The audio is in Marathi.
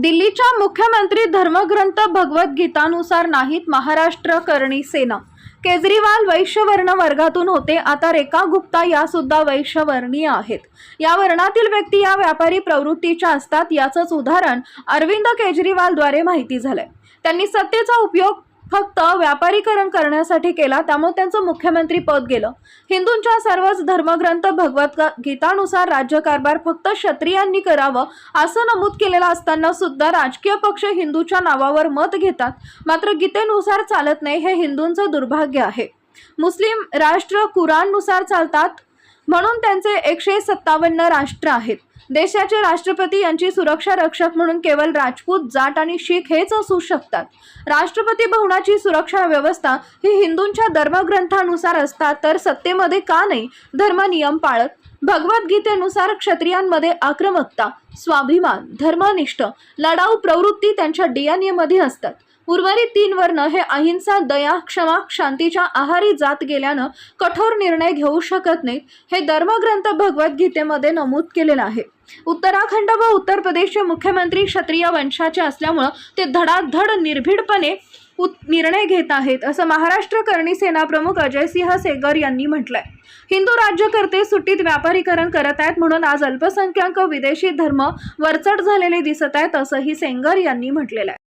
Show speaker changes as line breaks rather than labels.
दिल्लीच्या मुख्यमंत्री धर्मग्रंथ भगवद्गीतानुसार नाहीत महाराष्ट्र करणी सेना. केजरीवाल वैश्यवर्ण वर्गातून होते. आता रेखा गुप्ता या सुद्धा वैश्यवर्णीय आहेत. या वर्णातील व्यक्ती या व्यापारी प्रवृत्तीच्या असतात. याचंच उदाहरण अरविंद केजरीवालद्वारे माहिती झालंय. त्यांनी सत्तेचा उपयोग फक्त व्यापारीकरण करण्यासाठी केला त्यामुळे त्यांचं मुख्यमंत्री पद गेलं. हिंदूंच्या सर्वच धर्मग्रंथ भगवत गीतानुसार राज्यकारभार फक्त क्षत्रियांनी करावं असं नमूद केलेलं असताना सुद्धा राजकीय पक्ष हिंदूच्या नावावर मत घेतात. मात्र गीतेनुसार चालत नाही हे हिंदूंचं दुर्भाग्य आहे. मुस्लिम राष्ट्र कुराणनुसार चालतात म्हणून त्यांचे एकशे सत्तावन्न राष्ट्र आहेत. देशाचे राष्ट्रपती यांची सुरक्षा रक्षक म्हणून केवळ राजपूत जाट आणि शीख हेच असू शकतात. राष्ट्रपती भवनाची सुरक्षा व्यवस्था ही हिंदूंच्या धर्मग्रंथानुसार असतात तर सत्तेमध्ये का नाही? धर्म नियम पाळत भगवद्गीतेनुसार क्षत्रियांमध्ये आक्रमकता स्वाभिमान धर्मनिष्ठ लढाऊ प्रवृत्ती त्यांच्या डीएनए मध्ये असतात. उर्वरित तीन वर्ण हे अहिंसा दया क्षमा शांतीच्या आहारी जात गेल्यानं कठोर निर्णय घेऊ शकत नाहीत. हे धर्मग्रंथ भगवद्गीतेमध्ये नमूद केलेलं आहे. उत्तराखंड व उत्तर प्रदेशचे मुख्यमंत्री क्षत्रिय वंशाचे असल्यामुळं ते धडाधड निर्भीडपणे उत निर्णय घेत आहेत असं महाराष्ट्र करणी सेना प्रमुख अजयसिंह सेगर यांनी म्हटलंय. हिंदू राज्यकर्ते सुट्टीत व्यापारीकरण करत आहेत म्हणून आज अल्पसंख्याक विदेशी धर्म वरचढ झालेले दिसत आहेत असंही सेंगर यांनी म्हटलेलं आहे.